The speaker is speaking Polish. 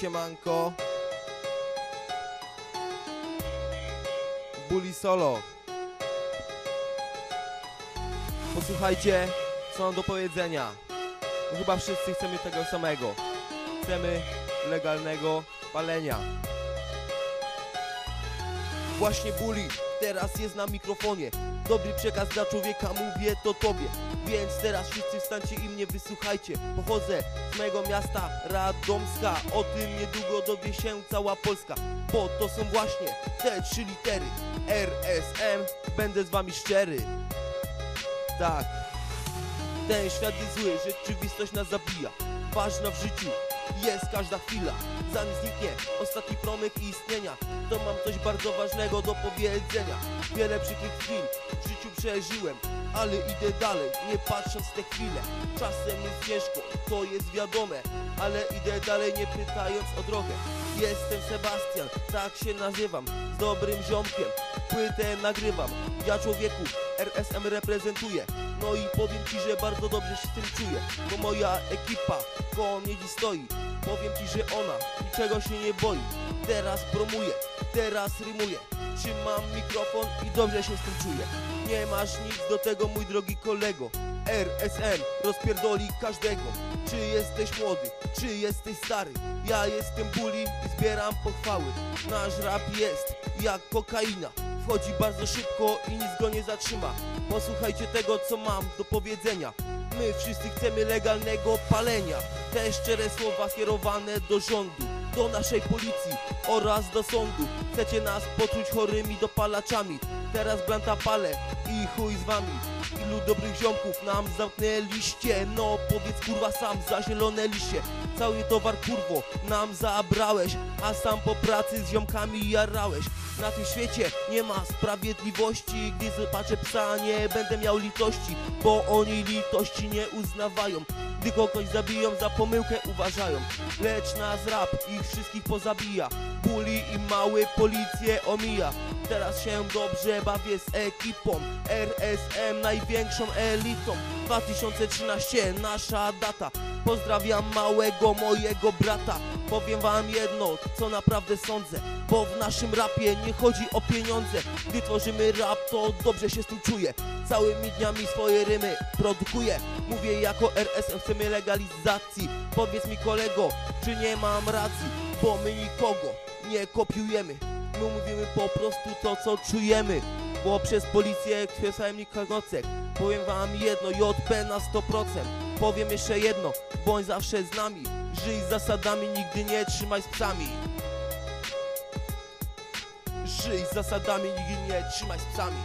siemanko. Bully Solo. Posłuchajcie, co mam do powiedzenia. Chyba wszyscy chcemy tego samego. Chcemy legalnego palenia. Właśnie Bully teraz jest na mikrofonie. Dobry przekaz dla człowieka, mówię to tobie. Więc teraz wszyscy wstańcie i mnie wysłuchajcie. Pochodzę z mojego miasta Radomska. O tym niedługo dowie się cała Polska. Bo to są właśnie te trzy litery. RSM, będę z wami szczery. Tak. Ten świat jest zły, rzeczywistość nas zabija. Ważna w życiu jest każda chwila. Zanim zniknie ostatni promyk istnienia, to mam coś bardzo ważnego do powiedzenia. Wiele przykrych chwil w życiu przeżyłem, ale idę dalej, nie patrząc te chwile. Czasem jest ciężko, to jest wiadome, ale idę dalej, nie pytając o drogę. Jestem Sebastian, tak się nazywam, z dobrym ziomkiem, płytę nagrywam. Ja człowieku RSM reprezentuję, no i powiem ci, że bardzo dobrze się z tym czuję, bo moja ekipa koło mnie stoi. Powiem ci, że ona niczego się nie boi. Teraz promuje, teraz rymuje. Trzymam mikrofon i dobrze się z tym czuję. Nie masz nic do tego, mój drogi kolego. RSM rozpierdoli każdego. Czy jesteś młody, czy jesteś stary? Ja jestem bully i zbieram pochwały. Nasz rap jest jak kokaina. Wchodzi bardzo szybko i nic go nie zatrzyma. Posłuchajcie tego, co mam do powiedzenia. My wszyscy chcemy legalnego palenia. Te szczere słowa skierowane do rządu, do naszej policji oraz do sądu. Chcecie nas poczuć chorymi dopalaczami. Teraz blanta palę i chuj z wami. Ilu dobrych ziomków nam zamknęliście? No powiedz kurwa sam za zielone liście. Cały towar kurwo nam zabrałeś, a sam po pracy z ziomkami jarałeś. Na tym świecie nie ma sprawiedliwości Gdy zobaczę psa nie będę miał litości Bo oni litości nie uznawają Gdy kogoś zabiją za pomyłkę uważają Lecz nas rap ich wszystkich pozabija Bully i mały policję omija Teraz się dobrze bawię z ekipą RSM największą elitą. 2013 nasza data. Pozdrawiam małego mojego brata. Powiem wam jedno, co naprawdę sądzę Bo w naszym rapie nie chodzi o pieniądze. Gdy tworzymy rap, to dobrze się z tym czuję. Całymi dniami swoje rymy produkuję. Mówię jako RSM chcemy legalizacji. Powiedz mi kolego, czy nie mam racji? Bo my nikogo nie kopiujemy My mówimy po prostu to, co czujemy Bo przez policję kwiesałem nikogocek Powiem wam jedno, JP na 100% Powiem jeszcze jedno, bądź zawsze z nami. Żyj z zasadami, nigdy nie trzymaj z psami. Żyj z zasadami, nigdy nie trzymaj z psami